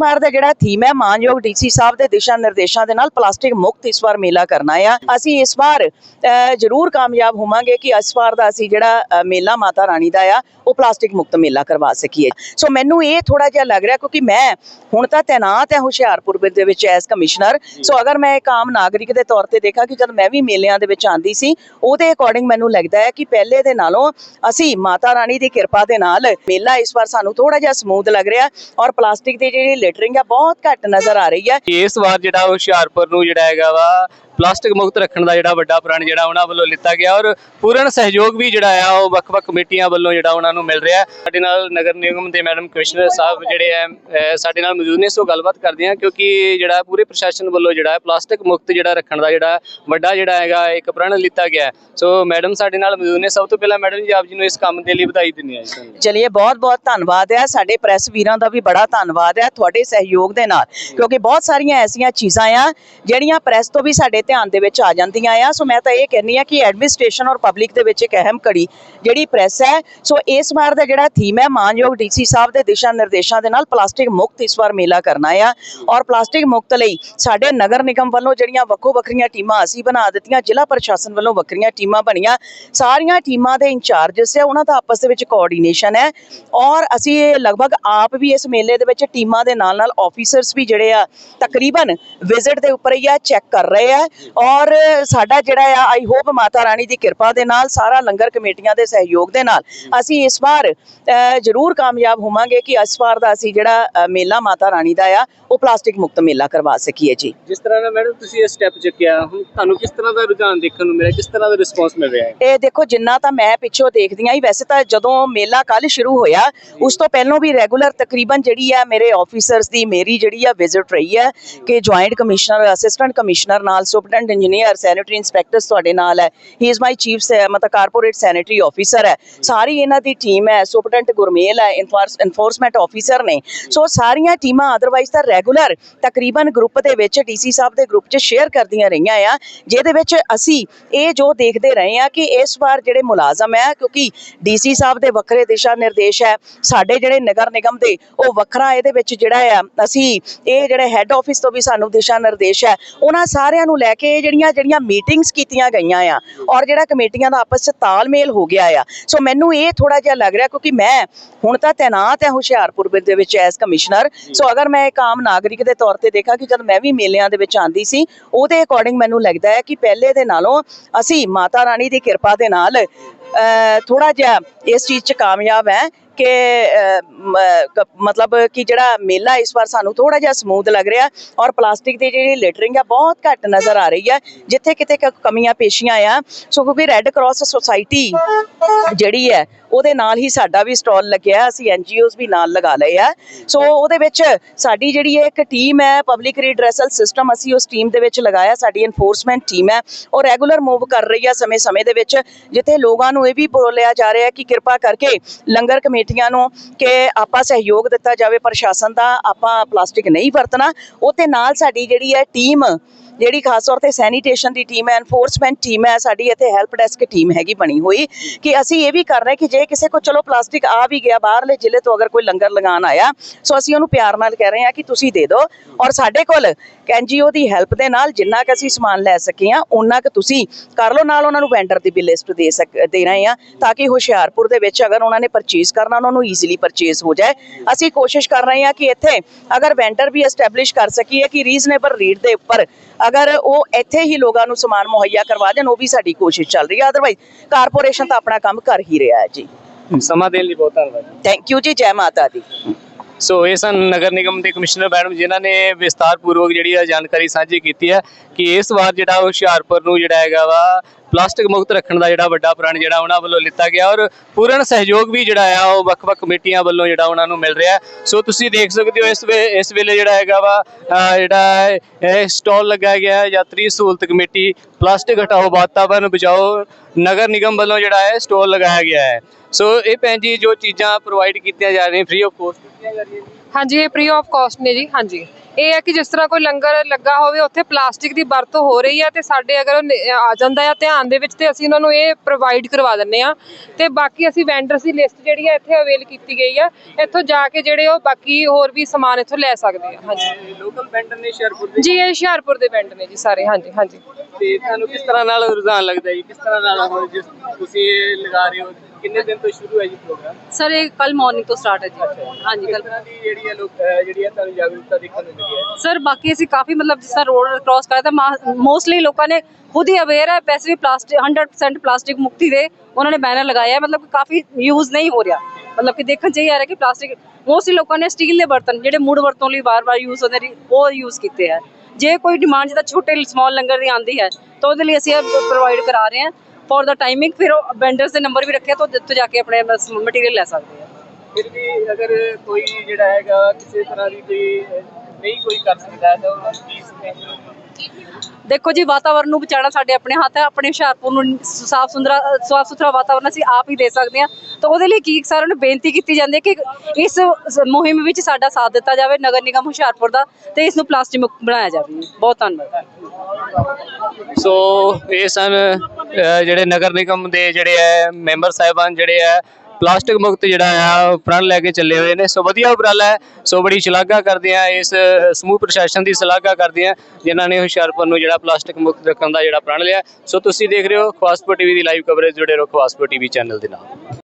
ਵਾਰ ਦਾ ਜਿਹੜਾ ਥੀਮ ਹੈ, ਮਾਨਯੋਗ ਡੀਸੀ ਸਾਹਿਬ ਦੇ ਦਿਸ਼ਾ ਨਿਰਦੇਸ਼ਾਂ ਦੇ ਨਾਲ ਪਲਾਸਟਿਕ ਮੁਕਤ ਇਸ ਵਾਰ ਮੇਲਾ ਕਰਨਾ ਆ। ਅਸੀਂ ਇਸ ਵਾਰ ਜ਼ਰੂਰ ਕਾਮਯਾਬ ਹੋਵਾਂਗੇ ਕਿ ਇਸ ਵਾਰ ਦਾ ਅਸੀਂ ਜਿਹੜਾ ਮੇਲਾ ਮਾਤਾ ਰਾਣੀ ਦਾ ਆ, ਉਹ ਪਲਾਸਟਿਕ ਮੁਕਤ ਮੇਲਾ ਕਰਵਾ ਸਕੀਏ। ਸੋ ਮੈਨੂੰ ਇਹ ਥੋੜਾ ਜਿਹਾ ਲੱਗ ਰਿਹਾ ਕਿਉਂਕਿ ਮੈਂ ਹੁਣ ਤਾਂ ਤੈਨਾਤ ਹੈ ਹੁਸ਼ਿਆਰਪੁਰ ਦੇ ਵਿੱਚ ਐਸ ਕਮਿਸ਼ਨਰ। ਸੋ ਅਗਰ ਮੈਂ ਇੱਕ ਆਮ ਨਾਗਰਿਕ ਦੇ ਤੌਰ ਤੇ ਦੇਖਾਂ ਕਿ ਜਦ ਮੈਂ ਵੀ ਮੇਲਿਆਂ ਦੇ ਵਿੱਚ ਆਂਦੀ ਸੀ, ਉਹਦੇ ਅਕੋਰਡਿੰਗ ਮੈਨੂੰ ਲੱਗਦਾ ਹੈ ਕਿ ਪਹਿਲੇ ਦੇ ਨਾਲੋਂ ਅਸੀਂ ਮਾਤਾ ਰਾਣੀ ਦੀ ਕਿਰਪਾ ਦੇ ਨਾਲ ਮੇਲਾ ਇਸ ਵਾਰ ਸਾਨੂੰ ਥੋੜਾ ਜਿਹਾ ਸਮੂਥ ਲੱਗ ਰਿਹਾ ਔਰ ਪਲਾਸਟਿਕ ਦੇ ਜਿਹੜੇ ਲਿਟਰਿੰਗ ਹੈ ਬਹੁਤ ਘੱਟ ਨਜ਼ਰ ਆ ਰਹੀ ਹੈ ਇਸ ਵਾਰ ਜਿਹੜਾ ਹੁਸ਼ਿਆਰਪੁਰ ਨੂੰ ਜਿਹੜਾ ਹੈਗਾ ਵਾ ਪਲਾਸਟਿਕ ਮੁਕਤ ਰੱਖਣ ਦਾ ਜਿਹੜਾ ਵੱਡਾ ਪ੍ਰਣ ਜਿਹੜਾ ਉਹਨਾਂ ਵੱਲੋਂ ਲਿੱਤਾ ਗਿਆ ਔਰ ਪੂਰਨ ਸਹਿਯੋਗ ਵੀ ਜਿਹੜਾ ਆ ਉਹ ਵੱਖ-ਵੱਖ ਕਮੇਟੀਆਂ ਵੱਲੋਂ ਜਿਹੜਾ ਉਹਨਾਂ ਨੂੰ ਮਿਲ ਰਿਹਾ ਸਾਡੇ ਨਾਲ ਨਗਰ ਨਿਗਮ ਦੇ ਮੈਡਮ ਕਮਿਸ਼ਨਰ ਸਾਹਿਬ ਜਿਹੜੇ ਆ ਸਾਡੇ ਨਾਲ ਮੌਜੂਦ ਨੇ ਸੋ ਗੱਲਬਾਤ ਕਰਦੇ ਆ ਕਿਉਂਕਿ ਜਿਹੜਾ ਪੂਰੇ ਪ੍ਰਸ਼ਾਸਨ ਵੱਲੋਂ ਜਿਹੜਾ ਪਲਾਸਟਿਕ ਮੁਕਤ ਜਿਹੜਾ ਰੱਖਣ ਦਾ ਜਿਹੜਾ ਵੱਡਾ ਜਿਹੜਾ ਹੈਗਾ ਇੱਕ ਪ੍ਰਣ ਲਿੱਤਾ ਗਿਆ ਸੋ ਮੈਡਮ ਸਾਡੇ ਨਾਲ ਮੌਜੂਦ ਨੇ। ਸਭ ਤੋਂ ਪਹਿਲਾਂ ਮੈਡਮ ਜੀ ਆਪ ਜੀ ਨੂੰ ਇਸ ਕੰਮ ਦੇ ਲਈ ਵਧਾਈ ਦਿੰਦੇ ਆ ਜੀ ਤੁਹਾਨੂੰ। ਚਲਿਏ ਬਹੁਤ ਬਹੁਤ ਧੰਨਵਾਦ ਹੈ। ਸਾਡੇ ਪ੍ਰੈਸ ਵੀਰਾਂ ਦਾ ਵੀ ਬੜਾ ਧੰਨਵਾਦ ਹੈ ਤੁਹਾਡੇ ਸਹਿਯੋਗ ਦੇ ਨਾਲ। ਕਿਉਂਕਿ ਬਹੁਤ ਸਾਰੀਆਂ ਐਸੀਆਂ ਚੀਜ਼ਾਂ ਆ ਜਿਹੜੀਆਂ ਪ੍ਰੈਸ ਤੋਂ ਵੀ ਸਾਡੇ ਧਿਆਨ ਦੇ ਵਿੱਚ ਆ ਜਾਂਦੀਆਂ ਆ। ਸੋ ਮੈਂ ਤਾਂ ਇਹ ਕਹਿੰਨੀ ਆ ਕਿ ਐਡਮਿਨਿਸਟ੍ਰੇਸ਼ਨ ਔਰ ਪਬਲਿਕ ਦੇ ਵਿੱਚ ਇੱਕ ਅਹਿਮ ਕੜੀ ਜਿਹੜੀ ਪ੍ਰੈਸ ਹੈ। ਸੋ ਇਸ ਵਾਰ ਦਾ ਜਿਹੜਾ ਥੀਮ ਹੈ, ਮਾਨਯੋਗ ਡੀਸੀ ਸਾਹਿਬ ਦੇ ਦਿਸ਼ਾ ਨਿਰਦੇਸ਼ਾਂ ਦੇ ਨਾਲ ਪਲਾਸਟਿਕ ਮੁਕਤ ਇਸ ਵਾਰ ਮੇਲਾ ਕਰਨਾ ਆ। ਔਰ ਪਲਾਸਟਿਕ ਮੁਕਤ ਲਈ ਸਾਡੇ ਨਗਰ ਨਿਗਮ ਵੱਲੋਂ ਜਿਹੜੀਆਂ ਵੱਖੋ ਵੱਖਰੀਆਂ ਟੀਮਾਂ ਅਸੀਂ ਬਣਾ ਦਿੱਤੀਆਂ, ਜ਼ਿਲ੍ਹਾ ਪ੍ਰਸ਼ਾਸਨ ਵੱਲੋਂ ਵੱਖਰੀਆਂ ਟੀਮਾਂ ਬਣੀਆਂ। ਸਾਰੀਆਂ ਟੀਮਾਂ ਦੇ ਇੰਚਾਰਜਸ ਹੈ ਉਹਨਾਂ ਦਾ ਆਪਸ ਦੇ ਵਿੱਚ ਕੋਆਰਡੀਨੇਸ਼ਨ ਹੈ। ਔਰ ਅਸੀਂ ਲਗਭਗ ਆਪ ਵੀ ਇਸ ਮੇਲੇ ਦੇ ਵਿੱਚ ਟੀਮਾਂ ਦੇ ਨਾਲ ਨਾਲ ਆਫੀਸਰਸ ਵੀ ਜਿਹੜੇ ਆ, ਤਕਰੀਬਨ ਵਿਜ਼ਿਟ ਦੇ ਉੱਪਰ ਹੀ ਆ ਚੈੱਕ ਕਰ ਰਹੇ ਆ। ਔਰ ਸਾਡਾ ਜਿਹੜਾ ਆ ਆਈ ਹੋਪ ਮਾਤਾ ਰਾਣੀ ਦੀ ਕਿਰਪਾ ਦੇ ਨਾਲ ਸਾਰਾ ਲੰਗਰ ਕਮੇਟੀਆਂ ਦੇ ਸਹਿਯੋਗ ਦੇ ਨਾਲ ਅਸੀਂ ਇਸ ਵਾਰ ਜ਼ਰੂਰ ਕਾਮਯਾਬ ਹੋਵਾਂਗੇ ਕਿ ਇਸ ਵਾਰ ਦਾ ਅਸੀਂ ਜਿਹੜਾ ਮੇਲਾ ਮਾਤਾ ਰਾਣੀ ਦਾ ਆ ਉਹ ਪਲਾਸਟਿਕ ਮੁਕਤ ਮੇਲਾ ਕਰਵਾ ਸਕੀਏ ਜੀ। ਜਿਸ ਤਰ੍ਹਾਂ ਦਾ ਮੈਡਮ ਤੁਸੀਂ ਇਹ ਸਟੈਪ ਚੁੱਕਿਆ ਹੁਣ ਤੁਹਾਨੂੰ ਕਿਸ ਤਰ੍ਹਾਂ ਦਾ ਰੁਝਾਨ ਦੇਖਣ ਨੂੰ ਮਿਲਿਆ ਕਿਸ ਤਰ੍ਹਾਂ ਦਾ ਰਿਸਪੌਂਸ ਮਿਲ ਰਿਹਾ ਹੈ? ਇਹ ਦੇਖੋ ਜਿੰਨਾ ਤਾਂ ਮੈਂ ਪਿੱਛੋਂ ਦੇਖਦੀ ਆਂ ਹੀ ਵੈਸੇ ਤਾਂ ਜਦੋਂ ਮੇਲਾ ਕੱਲ ਸ਼ੁਰੂ ਹੋਇਆ ਉਸ ਤੋਂ ਪਹਿਲਾਂ ਵੀ ਰੈਗੂਲਰ ਤਕਰੀਬਨ ਜਿਹੜੀ ਆ ਮੇਰੇ ਆਫੀਸਰਸ ਦੀ ਮੇਰੀ ਜਿਹੜੀ ਆ ਵਿਜ਼ਿਟ ਰਹੀ ਹੈ ਕਿ ਜੁਆਇੰਟ ਕਮਿਸ਼ਨਰ ਅਸਿਸਟੈਂਟ ਕਮਿਸ਼ਨਰ ਨਾਲ ਸੁਪਰਡੈਂਟ ਇੰਜੀਨੀਅਰ ਸੈਨੇਟਰੀ ਇੰਸਪੈਕਟਰਸ ਤੁਹਾਡੇ ਨਾਲ ਹੈ। ਹੀ ਇਜ਼ ਮਾਈ ਚੀਫ ਮਤਲਬ ਕਾਰਪੋਰੇਟ ਸੈਨੇਟਰੀ ਆਫੀਸਰ ਹੈ। ਸਾਰੀ ਇਹਨਾਂ ਦੀ ਟੀਮ ਹੈ। ਸੁਪਰਡੈਂਟ ਗੁਰਮੇਲ ਹੈ। ਇਨਫੋਰਸਮੈਂਟ ਆਫੀਸਰ ਨੇ। ਸੋ ਸਾਰੀਆਂ ਟੀਮਾਂ ਅਦਰਵਾਈਜ਼ ਤਾਂ ਰੈਗੂਲਰ ਤਕਰੀਬਨ ਗਰੁੱਪ ਦੇ ਵਿੱਚ ਡੀਸੀ ਸਾਹਿਬ ਦੇ ਗਰੁੱਪ 'ਚ ਸ਼ੇਅਰ ਕਰਦੀਆਂ ਰਹੀਆਂ ਆ। ਜਿਹਦੇ ਵਿੱਚ ਅਸੀਂ ਇਹ ਜੋ ਦੇਖਦੇ ਰਹੇ ਆ ਕਿ ਇਸ ਵਾਰ ਜਿਹੜੇ ਮੁਲਾਜ਼ਮ ਹੈ, ਕਿਉਂਕਿ ਡੀਸੀ ਸਾਹਿਬ ਦੇ ਵੱਖਰੇ ਦਿਸ਼ਾ ਨਿਰਦੇਸ਼ ਹੈ, ਸਾਡੇ ਜਿਹੜੇ ਨਗਰ ਨਿਗਮ ਦੇ, ਉਹ ਵੱਖਰਾ ਇਹਦੇ ਵਿੱਚ ਜਿਹੜਾ ਆ, ਅਸੀਂ ਇਹ ਜਿਹੜੇ ਹੈੱਡ ਆਫਿਸ ਤੋਂ ਵੀ ਸਾਨੂੰ ਦਿਸ਼ਾ ਨਿਰਦੇਸ਼ ਹੈ। ਉਹਨਾਂ ਸਾਰਿਆਂ ਨੂੰ ਲੈ ਕੇ ਜਿਹੜੀਆਂ ਜਿਹੜੀਆਂ ਮੀਟਿੰਗਸ ਕੀਤੀਆਂ ਗਈਆਂ ਆ ਔਰ ਜਿਹੜਾ ਕਮੇਟੀਆਂ ਦਾ ਆਪਸ ਵਿੱਚ ਤਾਲਮੇਲ ਹੋ ਗਿਆ ਆ। ਸੋ ਮੈਨੂੰ ਇਹ ਥੋੜਾ ਜਿਹਾ ਲੱਗ ਰਿਹਾ ਕਿਉਂਕਿ ਮੈਂ ਹੁਣ ਤਾਂ ਤੈਨਾਤ ਹਾਂ ਹੁਸ਼ਿਆਰਪੁਰ ਦੇ ਵਿੱਚ ਐਸ ਕਮਿਸ਼ਨਰ ਸੋ ਅਗਰ ਮੈਂ ਇੱਕ ਆਮ ਨਾਗਰਿਕ ਦੇ ਤੌਰ ਤੇ ਦੇਖਾਂ ਕਿ ਜਦ ਮੈਂ ਵੀ ਮੇਲਿਆਂ ਦੇ ਵਿੱਚ ਆਂਦੀ ਸੀ, ਉਹਦੇ ਅਕੋਰਡਿੰਗ ਮੈਨੂੰ ਲੱਗਦਾ ਹੈ ਕਿ ਪਹਿਲੇ ਦੇ ਨਾਲੋਂ ਅਸੀਂ ਮਾਤਾ ਰਾਣੀ ਦੀ ਕਿਰਪਾ ਦੇ ਨਾਲ ਥੋੜਾ ਜਿਹਾ ਇਸ ਚੀਜ਼ 'ਚ ਕਾਮਯਾਬ ਹੈ ਕਿ ਮ, ਮਤਲਬ ਕਿ ਜਿਹੜਾ ਮੇਲਾ ਇਸ ਵਾਰ ਸਾਨੂੰ ਥੋੜਾ ਜਿਹਾ ਸਮੂਥ ਲੱਗ ਰਿਹਾ ਔਰ ਪਲਾਸਟਿਕ ਦੀ ਜਿਹੜੀ ਲਿਟਰਿੰਗ ਆ ਬਹੁਤ ਘੱਟ ਨਜ਼ਰ ਆ ਰਹੀ ਹੈ ਜਿੱਥੇ ਕਿਤੇ ਕ- ਕਮੀਆਂ ਪੇਸ਼ੀਆਂ ਆ। ਸੋ ਕਿਉਂਕਿ ਰੈੱਡ ਕਰਾਸ ਸੁਸਾਇਟੀ ਜਿਹੜੀ ਹੈ ਉਹਦੇ ਨਾਲ ਹੀ ਸਾਡਾ ਵੀ ਸਟਾਲ ਲੱਗਿਆ ਅਸੀਂ ਐਨਜੀਓਜ਼ ਵੀ ਨਾਲ ਲਗਾ ਲਏ ਆ। ਸੋ ਉਹਦੇ ਵਿੱਚ ਸਾਡੀ ਜਿਹੜੀ ਇਹ ਇੱਕ ਟੀਮ ਹੈ ਪਬਲਿਕ ਰੀਡਰੈਸਲ ਸਿਸਟਮ ਅਸੀਂ ਉਸ ਟੀਮ ਦੇ ਵਿੱਚ ਲਗਾਇਆ ਸਾਡੀ ਐਨਫੋਰਸਮੈਂਟ ਟੀਮ ਹੈ। ਉਹ ਰੈਗੂਲਰ ਮੂਵ ਕਰ ਰਹੀ ਹੈ ਸਮੇਂ-ਸਮੇਂ ਦੇ ਵਿੱਚ ਜਿੱਥੇ ਲੋਕਾਂ ਨੂੰ ਇਹ ਵੀ ਬੋਲਿਆ ਜਾ ਰਿਹਾ ਹੈ ਕਿ ਕਿਰਪਾ ਕਰਕੇ ਲੰਗਰ ਕਮੇਟੀ ਕਮੇਟੀਆਂ ਨੂੰ ਕਿ ਆਪਾਂ ਸਹਿਯੋਗ ਦਿੱਤਾ ਜਾਵੇ, ਪ੍ਰਸ਼ਾਸਨ ਦਾ ਆਪਾਂ ਪਲਾਸਟਿਕ ਨਹੀਂ ਵਰਤਣਾ। ਉਹਤੇ ਨਾਲ ਸਾਡੀ ਜਿਹੜੀ ਹੈ ਟੀਮ, ਜਿਹੜੀ ਖਾਸ ਤੌਰ ਤੇ ਸੈਨੀਟੇਸ਼ਨ ਦੀ ਟੀਮ ਹੈ ਐਨਫੋਰਸਮੈਂਟ ਟੀਮ ਹੈ, ਸਾਡੀ ਇੱਥੇ ਹੈਲਪ ਡੈਸਕ ਟੀਮ ਹੈਗੀ ਬਣੀ ਹੋਈ ਕਿ ਅਸੀਂ ਇਹ ਵੀ ਕਰ ਰਹੇ ਕਿ ਜੇ ਕਿਸੇ ਕੋ ਚਲੋ ਪਲਾਸਟਿਕ ਆ ਵੀ ਗਿਆ ਬਾਹਰਲੇ ਜ਼ਿਲ੍ਹੇ ਤੋਂ ਅਗਰ ਕੋਈ ਲੰਗਰ ਲਗਾਉਣ ਆਇਆ, ਸੋ ਅਸੀਂ ਉਹਨੂੰ ਪਿਆਰ ਨਾਲ ਕਹਿ ਰਹੇ ਹਾਂ ਕਿ ਤੁਸੀਂ ਦੇ ਦਿਓ ਔਰ ਸਾਡੇ ਕੋਲ ਐਨਜੀਓ ਦੀ ਹੈਲਪ ਦੇ ਨਾਲ ਜਿੰਨਾ ਕੁ ਅਸੀਂ ਸਮਾਨ ਲੈ ਸਕੇ ਆ ਉਹਨਾਂ ਕੁ ਤੁਸੀਂ ਕਰ ਲਓ, ਨਾਲ ਉਹਨਾਂ ਨੂੰ ਵੈਂਡਰ ਦੀ ਵੀ ਲਿਸਟ ਦੇ ਸਕ, ਦੇ ਰਹੇ ਆ ਤਾਂ ਕਿ ਹੁਸ਼ਿਆਰਪੁਰ ਦੇ ਵਿੱਚ ਅਗਰ ਉਹਨਾਂ ਨੇ ਪਰਚੇਸ ਕਰਨਾ ਉਹਨਾਂ ਨੂੰ ਈਜ਼ੀਲੀ ਪਰਚੇਸ ਹੋ ਜਾਏ। ਅਸੀਂ ਕੋਸ਼ਿਸ਼ ਕਰ ਰਹੇ ਹਾਂ ਕਿ ਇੱਥੇ ਅਗਰ ਵੈਂਡਰ ਵੀ ਐਸਟੈਬਲਿਸ਼ ਕਰ ਸਕੀਏ ਕਿ ਰੀਜ਼ਨੇਬਲ ਰੇਟ ਦੇ ਉੱਪਰ ਅਗਰ ਉਹ ਇੱਥੇ ਹੀ ਲੋਕਾਂ ਨੂੰ ਸਮਾਨ ਮੁਹੱਈਆ ਕਰਵਾ ਦੇਣ ਉਹ ਵੀ ਸਾਡੀ ਕੋਸ਼ਿਸ਼ ਚੱਲ ਰਹੀ ਹੈ। ਅਦਰਵਾਈਜ਼ ਕਾਰਪੋਰੇਸ਼ਨ ਤਾਂ ਆਪਣਾ ਕੰਮ ਕਰ ਹੀ ਰਿਹਾ ਹੈ ਜੀ। ਸਮਾਂ ਦੇਣ ਲਈ ਬਹੁਤ ਧੰਨਵਾਦ। ਥੈਂਕ ਯੂ ਜੀ ਜੈ ਮਾਤਾ ਦੀ। ਸੋ ਇਹ ਸਨ ਨਗਰ ਨਿਗਮ ਦੇ ਕਮਿਸ਼ਨਰ ਮੈਡਮ, ਜਿਨ੍ਹਾਂ ਨੇ ਵਿਸਤਾਰ ਪੂਰਵਕ ਜਿਹੜੀ ਆ ਜਾਣਕਾਰੀ ਸਾਂਝੀ ਕੀਤੀ ਹੈ ਕਿ ਇਸ ਵਾਰ ਜਿਹੜਾ ਹੁਸ਼ਿਆਰਪੁਰ ਨੂੰ ਜਿਹੜਾ ਹੈਗਾ ਵਾ, ਪਲਾਸਟਿਕ ਮੁਕਤ ਰੱਖਣ ਦਾ ਜਿਹੜਾ ਵੱਡਾ ਪ੍ਰਣ ਜਿਹੜਾ ਉਹਨਾਂ ਵੱਲੋਂ ਲਿੱਤਾ ਗਿਆ ਔਰ ਪੂਰਨ ਸਹਿਯੋਗ ਵੀ ਜਿਹੜਾ ਆ, ਉਹ ਵੱਖ-ਵੱਖ ਕਮੇਟੀਆਂ ਵੱਲੋਂ ਜਿਹੜਾ ਉਹਨਾਂ ਨੂੰ ਮਿਲ ਰਿਹਾ ਸੋ ਤੁਸੀਂ ਦੇਖ ਸਕਦੇ ਹੋ ਇਸ ਵੇ, ਇਸ ਵੇਲੇ ਜਿਹੜਾ ਹੈਗਾ ਵਾ ਜਿਹੜਾ ਇਹ ਸਟਾਲ ਲਗਾਇਆ ਗਿਆ ਯਾਤਰੀ ਸਹੂਲਤ ਕਮੇਟੀ, ਪਲਾਸਟਿਕ ਹਟਾਓ ਵਾਤਾਵਰਨ ਬਚਾਓ, ਨਗਰ ਨਿਗਮ ਵੱਲੋਂ ਜਿਹੜਾ ਹੈ ਸਟਾਲ ਲਗਾਇਆ ਗਿਆ ਹੈ। ਸੋ ਇਹ ਭੈਣ ਜੀ ਜੋ ਚੀਜ਼ਾਂ ਪ੍ਰੋਵਾਈਡ ਕੀਤੀਆਂ ਜਾ ਰਹੀਆਂ ਫ੍ਰੀ ਆਫ ਕੋਸਟ ਜਾ ਰਹੀਆਂ ਜੀ? ਹਾਂਜੀ ਇਹ ਫ੍ਰੀ ਆਫ ਕਾਸਟ ਨੇ ਜੀ ਹਾਂਜੀ। ਇਹ ਹੈ ਕਿ ਜਿਸ ਤਰ੍ਹਾਂ ਕੋਈ ਲੰਗਰ ਲੱਗਾ ਹੋਵੇ ਉੱਥੇ ਪਲਾਸਟਿਕ ਦੀ ਵਰਤੋਂ ਹੋ ਰਹੀ ਹੈ ਤੇ ਸਾਡੇ ਅਗਰ ਉਹ ਨ- ਆ ਜਾਂਦਾ ਹੈ ਧਿਆਨ ਦੇ ਵਿੱਚ ਤੇ ਅਸੀਂ ਉਹਨਾਂ ਨੂੰ ਇਹ ਪ੍ਰੋਵਾਈਡ ਕਰਵਾ ਦਿੰਨੇ ਆ। ਤੇ ਬਾਕੀ ਅਸੀਂ ਵੈਂਡਰਸ ਦੀ ਲਿਸਟ ਜਿਹੜੀ ਹੈ ਇੱਥੇ ਅਵੇਲ ਕੀਤੀ ਗਈ ਆ। ਇੱਥੋਂ ਜਾ ਕੇ ਜਿਹੜੇ ਉਹ ਬਾਕੀ ਹੋਰ ਵੀ ਸਮਾਨ ਇੱਥੋਂ ਲੈ ਸਕਦੇ ਆ ਹਾਂਜੀ। ਲੋਕਲ ਵੈਂਡਰ ਨੇ ਹੁਸ਼ਿਆਰਪੁਰ ਦੇ? ਜੀ ਇਹ ਹੁਸ਼ਿਆਰਪੁਰ ਦੇ ਪਿੰਡ ਨੇ ਜੀ ਸਾਰੇ ਹਾਂਜੀ ਹਾਂਜੀ। ਤੇ ਤੁਹਾਨੂੰ ਕਿਸ ਤਰ੍ਹਾਂ ਨਾਲ ਰੁਝਾਨ ਲੱਗਦਾ ਜੀ? ਕਿਸ ਤਰ੍ਹਾਂ ਨਾਲ ਹੁਣ ਜਿਸ ਤੁਸੀਂ ਇਹ ਲਗਾ ਰਹੇ ਹੋ? ਕਿੰਨੇ ਦਿਨ ਤੋਂ ਸ਼ੁਰੂ ਹੈ ਜੀ ਪ੍ਰੋਗਰਾਮ ਸਰ ਇਹ ਕੱਲ ਮਾਰਨਿੰਗ ਤੋਂ ਸਟਾਰਟ ਹੈ ਜੀ ਹਾਂਜੀ ਕਿਸ ਕੱਲ ਤਰ੍ਹਾਂ ਦੀ ਜਿਹੜੀ ਹੈ ਲੋਕ ਅਹ ਜਿਹੜੀ ਹੈ ਤੁਹਾਨੂੰ ਜਾਗਰੂਕਤਾ ਦੇਖਣ ਨੂੰ ਮਿਲੀ ਹੈ ਸਰ ਬਾਕੀ ਅਸੀਂ ਕਾਫੀ ਮਤਲਬ ਜਿਸ ਤਰ੍ਹਾਂ ਰੋਡ ਕ੍ਰਾਸ ਕਰਿਆ ਤਾਂ ਮੋਸਟਲੀ ਲੋਕਾਂ ਨੇ ਖੁਦ ਹੀ ਅਵੇਅਰ ਹੈ ਵੈਸੇ ਵੀ ਪਲਾਸਟਿਕ 100% ਪਲਾਸਟਿਕ ਮੁਕਤੀ ਦੇ ਉਹਨਾਂ ਨੇ ਬੈਨਰ ਲਗਾਇਆ ਹੈ ਮਤਲਬ ਕਿ ਕਾਫੀ ਯੂਜ਼ ਨਹੀਂ ਹੋ ਰਿਹਾ ਮਤਲਬ ਕਿ ਦੇਖਣ ਚ ਇਹ ਆ ਰਿਹਾ ਕਿ ਪਲਾਸਟਿਕ ਮੋਸਟਲੀ ਲੋਕਾਂ ਨੇ ਸਟੀਲ ਦੇ ਬਰਤਨ ਜਿਹੜੇ ਮੁੜ ਵਰਤੋਂ ਲਈ ਵਾਰ-ਵਾਰ ਯੂਜ਼ ਹੁੰਦੇ ਨੇ ਉਹ ਯੂਜ਼ ਕੀਤੇ ਹੈ ਜੇ ਕੋਈ ਡਿਮਾਂਡ ਜਿਹਦਾ ਛੋਟੇ ਸਮਾਲ ਲੰਗਰ ਦੀ ਆਂਦੀ ਹੈ ਤਾਂ ਉਹਦੇ ਲਈ ਅਸੀਂ ਇਹ ਪ੍ਰੋਵਾਈਡ ਕਰਾ ਰਹੇ ਹਾਂ ਫॉर ਦਾ ਟਾਈਮਿੰਗ ਫਿਰ ਵੈਂਡਰਸ ਦੇ ਨੰਬਰ ਵੀ ਰੱਖੇ ਤਾਂ ਉੱਥੇ ਜਾ ਕੇ ਆਪਣੇ ਮਟੀਰੀਅਲ ਲੈ ਸਕਦੇ ਆ। ਫਿਰ ਵੀ ਅਗਰ ਕੋਈ ਜਿਹੜਾ ਹੈਗਾ ਕਿਸੇ ਤਰ੍ਹਾਂ ਦੀ ਕੋਈ ਨਹੀਂ ਕੋਈ ਕਰ ਸਕਦਾ ਤਾਂ ਉਹਨਾਂ ਨੂੰ ਕੀ ਦੇਖੋ ਜੀ, ਵਾਤਾਵਰਨ ਨੂੰ ਬਚਾਉਣਾ ਸਾਡੇ ਆਪਣੇ ਹੱਥ ਹੈ, ਆਪਣੇ ਹੁਸ਼ਿਆਰਪੁਰ ਨੂੰ ਸਾਫ਼ ਸੁਥਰਾ ਸਾਫ਼ ਸੁਥਰਾ ਵਾਤਾਵਰਨ ਅਸੀਂ ਆਪ ਹੀ ਦੇ ਸਕਦੇ ਹਾਂ। ਤਾਂ ਉਹਦੇ ਲਈ ਕੀ ਸਾਰਿਆਂ ਨੂੰ ਬੇਨਤੀ ਕੀਤੀ ਜਾਂਦੀ ਹੈ ਕਿ ਇਸ ਮੁਹਿੰਮ ਵਿੱਚ ਸਾਡਾ ਸਾਥ ਦਿੱਤਾ ਜਾਵੇ, ਨਗਰ ਨਿਗਮ ਹੁਸ਼ਿਆਰਪੁਰ ਦਾ, ਤੇ ਇਸ ਨੂੰ ਪਲਾਸਟਿਕ ਮੁਕਤ ਬਣਾਇਆ ਜਾਵੇ। ਬਹੁਤ ਧੰਨਵਾਦ। ਸੋ ਇਹ ਸਨ ਜਿਹੜੇ ਨਗਰ ਨਿਗਮ ਦੇ ਜਿਹੜੇ ਹੈ, ਮੈਂਬਰ ਸਾਹਿਬਾਨ ਜਿਹੜੇ ਹੈ ਪਲਾਸਟਿਕ ਮੁਕਤ ਜਿਹੜਾ ਆ ਪ੍ਰਣ ਲੈ ਕੇ ਚੱਲੇ ਹੋਏ ਨੇ। ਸੋ ਵਧੀਆ ਉਪਰਾਲਾ ਹੈ। ਸੋ ਬੜੀ ਸ਼ਲਾਘਾ ਕਰਦੇ ਆ ਇਸ ਸਮੂਹ ਪ੍ਰਸ਼ਾਸਨ ਦੀ ਸ਼ਲਾਘਾ ਕਰਦੇ ਆ ਜਿਨ੍ਹਾਂ ਨੇ ਹੁਸ਼ਿਆਰਪੁਰ ਨੂੰ ਜਿਹੜਾ ਪਲਾਸਟਿਕ ਮੁਕਤ ਰੱਖਣ ਦਾ ਜਿਹੜਾ ਪ੍ਰਣ ਲਿਆ। ਸੋ ਤੁਸੀਂ ਦੇਖ ਰਹੇ ਹੋ ਖਵਾਸਪੁਰ ਟੀਵੀ ਦੀ ਲਾਈਵ ਕਵਰੇਜ ਜੁੜੇ ਰਹੋ ਖਵਾਸਪੁਰ ਟੀਵੀ ਚੈਨਲ ਦੇ ਨਾਲ।